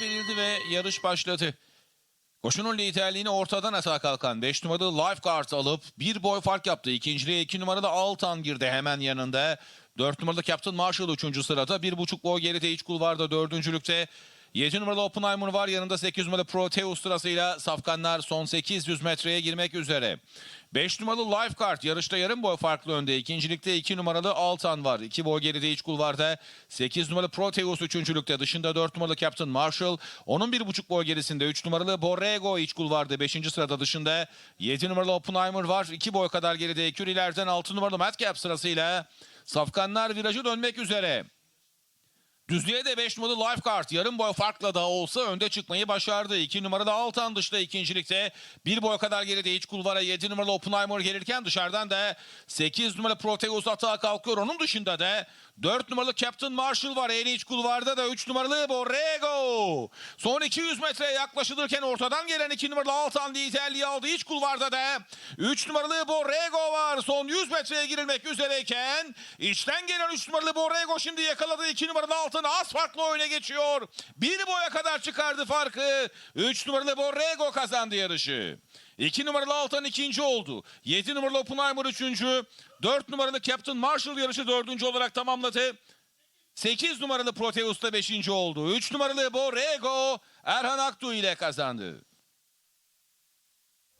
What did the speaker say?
verildi ve yarış başladı. Koşunun liderliğini ortadan atağa kalkan 5 numaralı Lifeguard alıp bir boy fark yaptı. İkinciliğe 2 numaralı Altan girdi hemen yanında. 4 numaralı Captain Marshall 3. sırada. 1,5 boy geride iç kulvarda 4. 7 numaralı Oppenheimer var yanında 8 numaralı Proteus sırasıyla safkanlar son 800 metreye girmek üzere. 5 numaralı Lifeguard yarışta yarım boy farklı önde. İkincilikte 2 numaralı Altan var. 2 boy geride iç kulvarda. 8 numaralı Proteus üçüncülükte. Dışında 4 numaralı Captain Marshall. Onun 1,5 boy gerisinde 3 numaralı Borrego iç kulvarda. 5. sırada dışında 7 numaralı Oppenheimer var. 2 boy kadar geride. Ekürilerden 6 numaralı Madcap sırasıyla. Safkanlar virajı dönmek üzere. Düzlüğe de 5 numaralı Lifeguard yarım boy farkla da olsa önde çıkmayı başardı. 2 numaralı Altan dışta ikincilikte. Bir boy kadar geride iç kulvara 7 numaralı Oppenheimer gelirken dışarıdan da 8 numaralı Proteus atağa kalkıyor. Onun dışında da 4 numaralı Captain Marshall var. En iç kulvarda da 3 numaralı Borrego. Son 200 metreye yaklaşılırken ortadan gelen 2 numaralı Altan liderliği aldı. İç kulvarda da 3 numaralı Borrego var. Son 100 metreye girilmek üzereyken içten gelen 3 numaralı Borrego şimdi yakaladı. 2 numaralı Altan az farklı öne geçiyor. Bir boya kadar çıkardı farkı. 3 numaralı Borrego kazandı yarışı. 2 numaralı Altan ikinci oldu. 7 numaralı Oppenheimer üçüncü. 4 numaralı Captain Marshall yarışı dördüncü olarak tamamladı. 8 numaralı Proteus da 5. oldu. 3 numaralı Borrego Erhan Aktu ile kazandı.